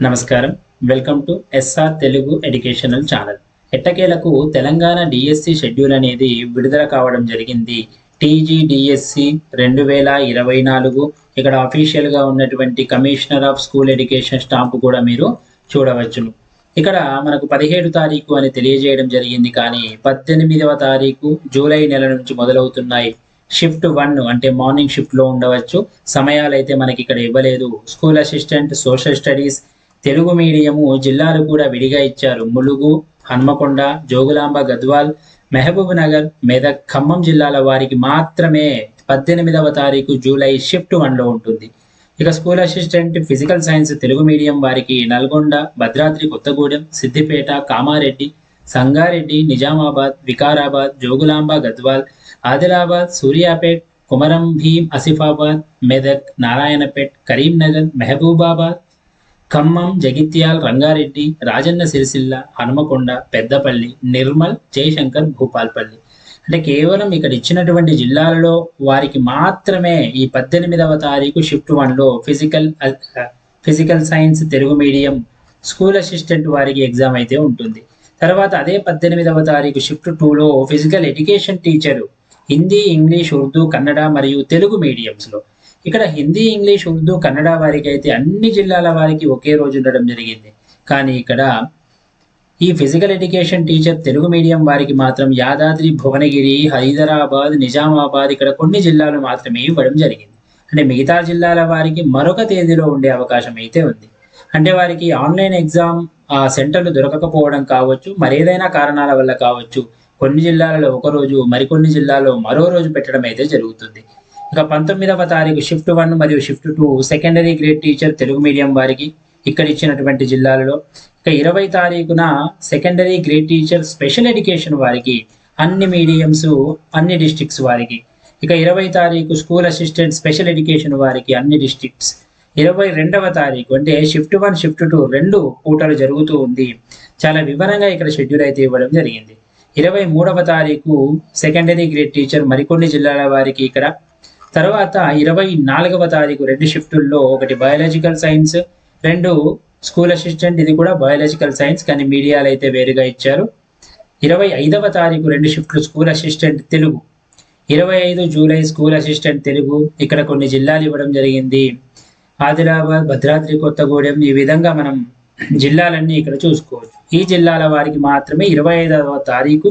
నమస్కారం. Welcome to SR Telugu educational channel. ఎట్టకేలకు Telangana DSC schedule అనేది విడుదల కావడం జరిగింది. టీజీ డిఎస్సి రెండు వేల ఇరవై నాలుగు. ఇక్కడ అఫీషియల్గా ఉన్నటువంటి commissioner of school education stamp కూడా మీరు చూడవచ్చును. ఇక్కడ మనకు పదిహేడు తారీఖు అని తెలియజేయడం జరిగింది కానీ పద్దెనిమిదవ తారీఖు జూలై నెల నుంచి మొదలవుతున్నాయి. షిఫ్ట్ వన్ అంటే మార్నింగ్ షిఫ్ట్లో ఉండవచ్చు. సమయాలు అయితే మనకి ఇక్కడ ఇవ్వలేదు. School assistant social studies Telugu medium జిల్లాలు కూడా విడిగా ఇచ్చారు. ములుగు హన్మకొండ జోగులాంబ గద్వాల్ మహబూబ్ నగర్ మెదక్ ఖమ్మం జిల్లాల వారికి మాత్రమే పద్దెనిమిదవ తారీఖు జూలై షిఫ్ట్ వన్లో ఉంటుంది. ఇక school assistant physical science Telugu medium వారికి నల్గొండ భద్రాద్రి కొత్తగూడెం సిద్దిపేట కామారెడ్డి సంగారెడ్డి నిజామాబాద్ వికారాబాద్ జోగులాంబ గద్వాల్ ఆదిలాబాద్ సూర్యాపేట్ కుమరం భీం ఆసిఫాబాద్ మెదక్ నారాయణపేట్ కరీంనగర్ మహబూబాబాద్ ఖమ్మం జగిత్యాల్ రంగారెడ్డి రాజన్న సిరిసిల్ల హనుమకొండ పెద్దపల్లి నిర్మల్ జయశంకర్ భూపాల్పల్లి. అంటే కేవలం ఇక్కడ ఇచ్చినటువంటి జిల్లాలలో వారికి మాత్రమే ఈ పద్దెనిమిదవ తారీఖు షిఫ్ట్ వన్లో physical physical science Telugu medium school assistant వారికి ఎగ్జామ్ అయితే ఉంటుంది. తర్వాత అదే పద్దెనిమిదవ తారీఖు షిఫ్ట్ టూలో physical education teacher Hindi English Urdu Kannada మరియు తెలుగు మీడియంస్లో. ఇక్కడ హిందీ ఇంగ్లీష్ ఉర్దూ కన్నడ వారికి అయితే అన్ని జిల్లాల వారికి ఒకే రోజు ఉండడం జరిగింది. కానీ ఇక్కడ ఈ physical education teacher Telugu medium వారికి మాత్రం యాదాద్రి భువనగిరి హైదరాబాద్ నిజామాబాద్ ఇక్కడ కొన్ని జిల్లాలు మాత్రమే ఇవ్వడం జరిగింది. అంటే మిగతా జిల్లాల వారికి మరొక తేదీలో ఉండే అవకాశం అయితే ఉంది. అంటే వారికి ఆన్లైన్ ఎగ్జామ్ ఆ సెంటర్లు దొరకకపోవడం కావచ్చు మరేదైనా కారణాల వల్ల కావచ్చు కొన్ని జిల్లాలలో ఒక రోజు మరికొన్ని జిల్లాలో మరో రోజు పెట్టడం అయితే జరుగుతుంది. ఇక పంతొమ్మిదవ తారీఖు షిఫ్ట్ వన్ మరియు shift two secondary grade teacher Telugu medium వారికి ఇక్కడ ఇచ్చినటువంటి జిల్లాలలో. ఇక ఇరవై తారీఖున secondary grade teacher special education వారికి అన్ని మీడియంస్ అన్ని డిస్ట్రిక్ట్స్ వారికి. ఇక ఇరవై తారీఖు స్కూల్ అసిస్టెంట్ స్పెషల్ ఎడ్యుకేషన్ వారికి అన్ని డిస్ట్రిక్ట్స్ ఇరవై రెండవ తారీఖు అంటే షిఫ్ట్ వన్ షిఫ్ట్ టూ రెండు పూటలు జరుగుతూ ఉంది. చాలా వివరంగా ఇక్కడ షెడ్యూల్ అయితే ఇవ్వడం జరిగింది. ఇరవై మూడవ తారీఖు సెకండరీ గ్రేడ్ టీచర్ మరికొన్ని జిల్లాల వారికి ఇక్కడ తర్వాత ఇరవై నాలుగవ తారీఖు రెండు షిఫ్టుల్లో ఒకటి బయాలజికల్ సైన్స్ రెండు స్కూల్ అసిస్టెంట్ ఇది కూడా బయాలజికల్ సైన్స్ కానీ మీడియాలు అయితే వేరుగా ఇచ్చారు. ఇరవై ఐదవ తారీఖు రెండు షిఫ్ట్లు స్కూల్ అసిస్టెంట్ తెలుగు. ఇరవై ఐదు జూలై స్కూల్ అసిస్టెంట్ తెలుగు. ఇక్కడ కొన్ని జిల్లాలు ఇవ్వడం జరిగింది. ఆదిలాబాద్ భద్రాద్రి కొత్తగూడెం ఈ విధంగా మనం జిల్లాలన్నీ ఇక్కడ చూసుకోవచ్చు. ఈ జిల్లాల వారికి మాత్రమే ఇరవై ఐదవ తారీఖు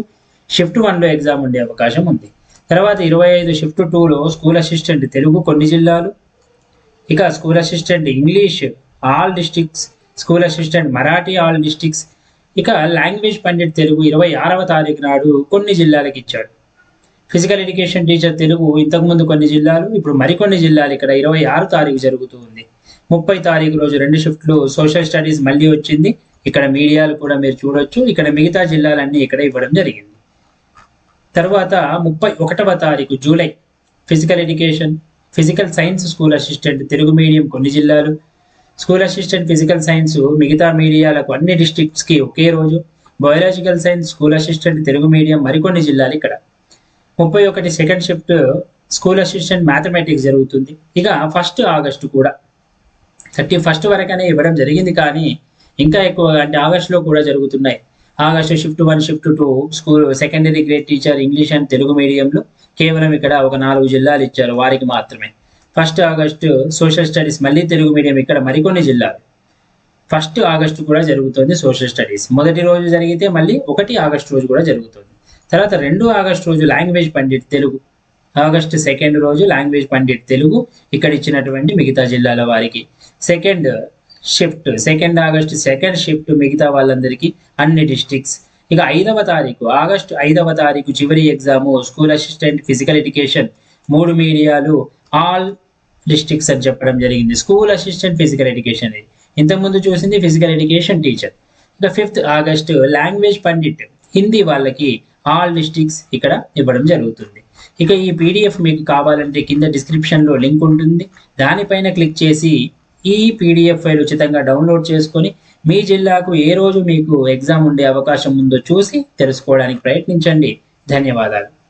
షిఫ్ట్ వన్లో ఎగ్జామ్ ఉండే అవకాశం ఉంది. తర్వాత ఇరవై ఐదు షిఫ్ట్ టూలో స్కూల్ అసిస్టెంట్ తెలుగు కొన్ని జిల్లాలు. ఇక school assistant English all districts school assistant Marathi all districts ఇక లాంగ్వేజ్ పండిట్ తెలుగు ఇరవై ఆరవ తారీఖు నాడు కొన్ని జిల్లాలకు ఇచ్చాడు. ఫిజికల్ ఎడ్యుకేషన్ టీచర్ తెలుగు ఇంతకుముందు కొన్ని జిల్లాలు ఇప్పుడు మరికొన్ని జిల్లాలు ఇక్కడ ఇరవై ఆరు తారీఖు జరుగుతూ ఉంది. ముప్పై తారీఖు రోజు రెండు షిఫ్ట్లు సోషల్ స్టడీస్ మళ్ళీ వచ్చింది. ఇక్కడ మీడియాలు కూడా మీరు చూడొచ్చు. ఇక్కడ మిగతా జిల్లాలన్నీ ఇక్కడ ఇవ్వడం జరిగింది. తర్వాత ముప్పై ఒకటవ తారీఖు July physical education physical science school assistant Telugu medium కొన్ని జిల్లాలు. స్కూల్ అసిస్టెంట్ ఫిజికల్ సైన్స్ మిగతా మీడియాలకు అన్ని డిస్ట్రిక్ట్స్కి ఒకే రోజు. Biological science school assistant Telugu medium మరికొన్ని జిల్లాలు ఇక్కడ. ముప్పై ఒకటి second shift school assistant mathematics జరుగుతుంది. ఇక ఫస్ట్ ఆగస్టు కూడా. థర్టీ ఫస్ట్ వరకనే ఇవ్వడం జరిగింది కానీ ఇంకా ఎక్కువ అంటే ఆగస్టులో కూడా జరుగుతున్నాయి. August shift one shift two school secondary grade teacher English and Telugu మీడియంలో కేవలం ఇక్కడ ఒక నాలుగు జిల్లాలు ఇచ్చారు వారికి మాత్రమే. ఫస్ట్ ఆగస్టు సోషల్ స్టడీస్ మళ్ళీ తెలుగు మీడియం ఇక్కడ మరికొన్ని జిల్లాలు. ఫస్ట్ ఆగస్టు కూడా జరుగుతుంది సోషల్ స్టడీస్. మొదటి రోజు జరిగితే మళ్ళీ ఒకటి ఆగస్టు రోజు కూడా జరుగుతుంది. తర్వాత రెండు ఆగస్టు రోజు language pandit Telugu. August second రోజు లాంగ్వేజ్ పండిట్ తెలుగు ఇక్కడ ఇచ్చినటువంటి మిగతా జిల్లాల వారికి. Second shift second August second shift మిగతా వాళ్ళందరికీ అన్ని డిస్ట్రిక్ట్స్ ఇక ఐదవ తారీఖు ఆగస్టు ఐదవ తారీఖు చివరి exam school assistant physical education మూడు మీడియాలు ఆల్ డిస్ట్రిక్ట్స్ అని చెప్పడం జరిగింది. స్కూల్ అసిస్టెంట్ ఫిజికల్ ఎడ్యుకేషన్ ఇది. ఇంతకుముందు చూసింది ఫిజికల్ ఎడ్యుకేషన్ టీచర్ ఇక fifth August language pandit Hindi వాళ్ళకి ఆల్ డిస్ట్రిక్ట్స్ ఇక్కడ ఇవ్వడం జరుగుతుంది. ఇక ఈ పీడిఎఫ్ మీకు కావాలంటే కింద డిస్క్రిప్షన్లో లింక్ ఉంటుంది. దానిపైన క్లిక్ చేసి ఈ పీడిఎఫ్ ఫైల్ ఉచితంగా డౌన్లోడ్ చేసుకొని మీ జిల్లాకు ఏ రోజు మీకు ఎగ్జామ్ ఉండే అవకాశం ఉందో చూసి తెలుసుకోవడానికి ప్రయత్నించండి. ధన్యవాదాలు.